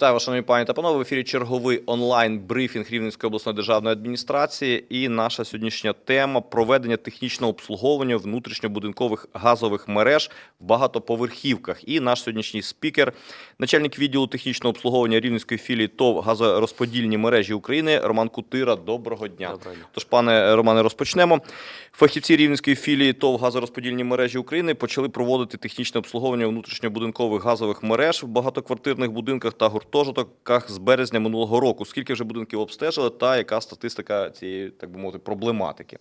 Вітаю вас, шановні пані та панове. В ефірі черговий онлайн-брифінг Рівненської обласної державної адміністрації. І наша сьогоднішня тема проведення технічного обслуговування внутрішньобудинкових газових мереж в багатоповерхівках. І наш сьогоднішній спікер, начальник відділу технічного обслуговування Рівненської філії ТОВ газорозподільні мережі України Роман Кутира. Доброго дня. Доброго дня. Тож, пане Романе, розпочнемо. Фахівці Рівненської філії ТОВ газорозподільні мережі України почали проводити технічне обслуговування внутрішньобудинкових газових мереж в багатоквартирних будинках та гуртожитках з березня минулого року. Скільки вже будинків обстежили, та яка статистика цієї, так би мовити, проблематики?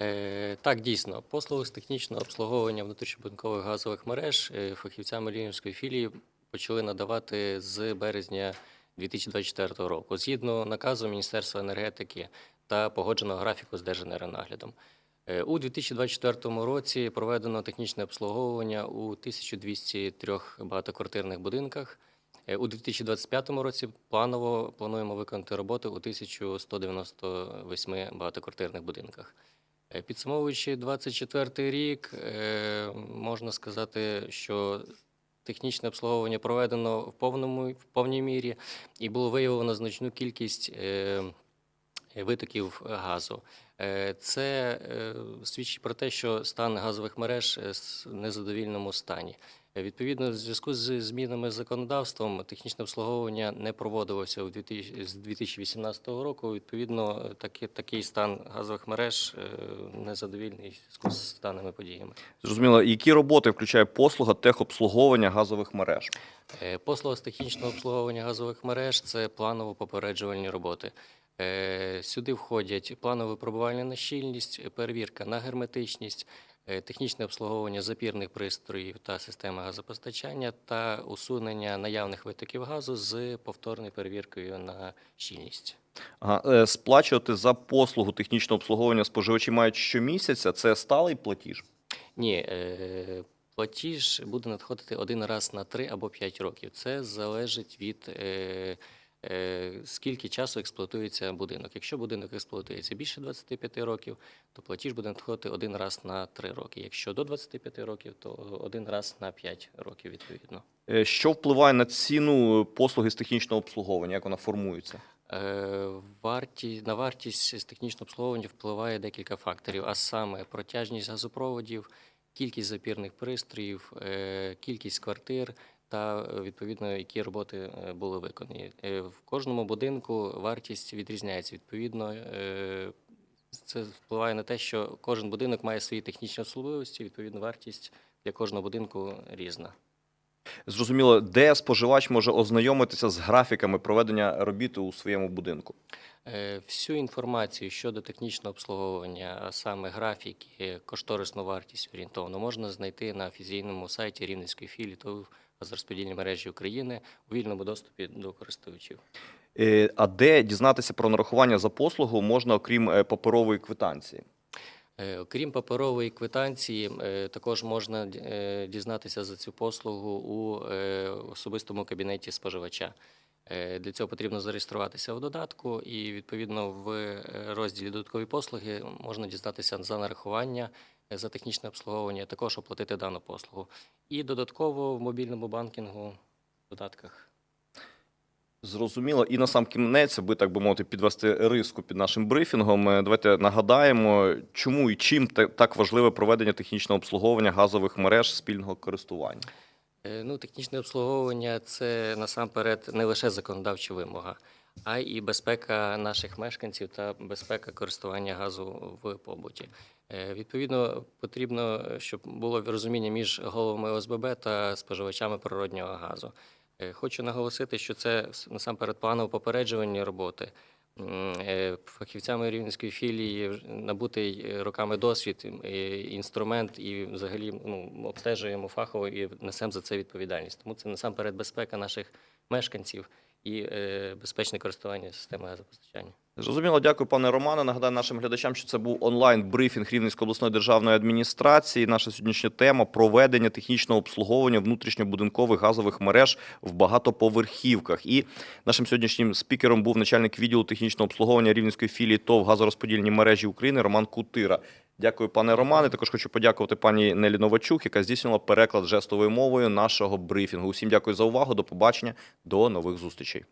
Е, Так, дійсно, послуги з технічного обслуговування внутрішньобудинкових газових мереж е, фахівцями Рівненської філії почали надавати з березня 2024 року, згідно наказу Міністерства енергетики та погодженого графіку з Держенергонаглядом. Е, У 2024 році проведено технічне обслуговування у 1203 багатоквартирних будинках. Е, У 2025 році планово плануємо виконати роботи у 1198 багатоквартирних будинках. Е, Підсумовуючи 24 рік, е, можна сказати, що технічне обслуговування проведено в повному в повній мірі і було виявлено значну кількість витоків газу. Це свідчить про те, що стан газових мереж в незадовільному стані. Е, Відповідно, в зв'язку з змінами законодавством технічне обслуговування не проводилося у 2000 з 2018 року. Відповідно, е, таки, такий стан газових мереж е, незадовільний зв'язку з даними подіями. Зрозуміло, які роботи включає послуга техобслуговування газових мереж? Е, Послуга з технічного обслуговування газових мереж це планово-попереджувальні роботи. Е, Сюди входять планове випробування на щільність, перевірка на герметичність, технічне обслуговування запірних пристроїв та системи газопостачання та усунення наявних витоків газу з повторною перевіркою на щільність. Ага. е, Сплачувати за послугу технічного обслуговування споживачі мають щомісяця. Це сталий платіж. Ні, е, платіж буде надходити один раз на 3 або 5 років. Це залежить від е, е, скільки часу експлуатується будинок. Якщо будинок експлуатується більше 25 років, то платіж буде надходити один раз на 3 роки. Якщо до 25 років, то один раз на 5 років відповідно. Е, Що впливає на ціну послуги з технічного обслуговування? Як вона формується? Е, Варті, на вартість з технічного обслуговування впливає декілька факторів, а саме протяжність газопроводів, кількість запірних пристроїв, е, кількість квартир та е, відповідно які роботи е, були виконані. Е, В кожному будинку вартість відрізняється. Відповідно, це впливає на те, що кожен будинок має свої технічні особливості. Відповідно, вартість для кожного будинку різна. Зрозуміло, де споживач може ознайомитися з графіками проведення робіт у своєму будинку. Всю інформацію щодо технічного обслуговування, а саме графіки, кошторисну вартість орієнтовно, можна знайти на офіційному сайті Рівненської філії ТОВ розподільні мережі України у вільному доступі до користувачів. Е, А де дізнатися про нарахування за послугу можна, окрім е, паперової квитанції? Е, Окрім паперової квитанції, е, також можна е, дізнатися за цю послугу у е, особистому кабінеті споживача. Е, Для цього потрібно зареєструватися в додатку, і відповідно в е, розділі додаткові послуги можна дізнатися за нарахування е, за технічне обслуговування, також оплатити дану послугу. І додатково в мобільному банкінгу в додатках. Зрозуміло. І на сам кінець, аби так би мовити, підвести риску під нашим брифінгом. е, Давайте нагадаємо, чому і чим так важливе проведення технічного обслуговування газових мереж спільного користування. Е, Ну, технічне обслуговування це насамперед не лише законодавча вимога, а й безпека наших мешканців та безпека користування газу в побуті. Е, Відповідно, потрібно, щоб було розуміння між головами ОСББ та споживачами природнього газу. Е, Хочу наголосити, що це насамперед планово попереджувальні роботи. Е, Фахівцями рівненської філії набутий е, роками досвід, інструмент, і взагалі ну, обстежуємо фахово і несемо за це відповідальність. Тому це насамперед безпека наших мешканців і безпечне користування системою газопостачання. Зрозуміло, дякую, пане Романе. Нагадаю нашим глядачам, що це був онлайн-брифінг Рівненської обласної державної адміністрації. Наша сьогоднішня тема проведення технічного обслуговування внутрішньобудинкових газових мереж в багатоповерхівках. І нашим сьогоднішнім спікером був начальник відділу технічного обслуговування Рівненської філії ТОВ газорозподільні мережі України Роман Кутира. Дякую, пане Романе. Також хочу подякувати пані Нелі Новачук, яка здійснювала переклад жестовою мовою нашого брифінгу. Усім дякую за увагу. До побачення, до нових зустрічей.